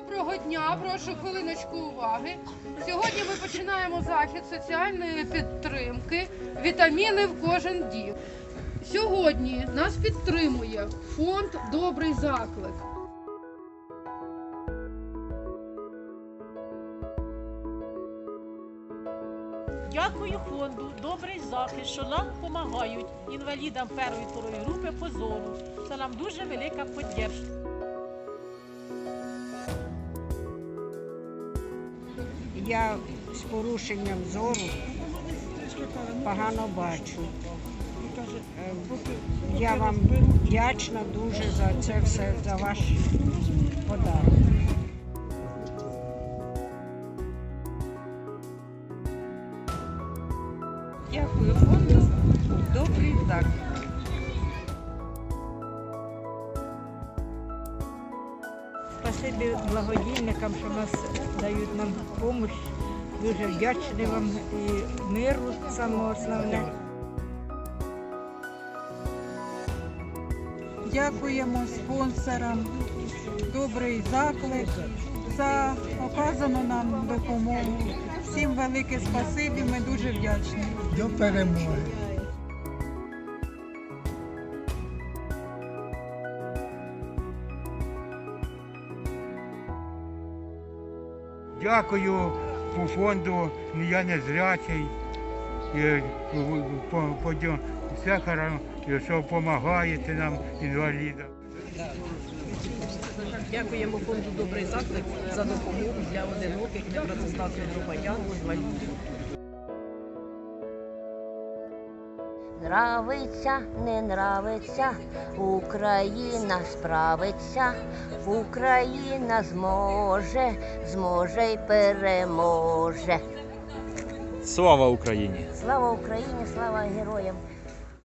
Доброго дня, прошу хвилиночку уваги. Сьогодні ми починаємо захід соціальної підтримки Вітаміни в кожен дім. Сьогодні нас підтримує фонд Добрий заклик. Дякую фонду Добрий захист, що нам допомагають інвалідам першої второї групи по зору. Це нам дуже велика підтримка. Я з порушенням зору погано бачу. Е, Я вам вдячна дуже за це все, за ваш подарунок. Дякую фонду. Добрий заклик. Спасибі благодійникам, що нас дають нам допомогу. Дуже вдячний вам і миру саме основне. Дякуємо спонсорам. Добрий заклик за оказану нам допомогу. Всім велике спасибі. Ми дуже вдячні. до перемоги. Дякую по фонду, я не зрячий. Все що допомагаєте нам, інвалідам. Дякуємо фонду Добрий заклик за допомогу для одиноких непрацездатних громадян інвалідів. Нравиться, не нравиться, Україна справиться, Україна зможе, зможе й переможе. Слава Україні! Слава Україні, слава героям!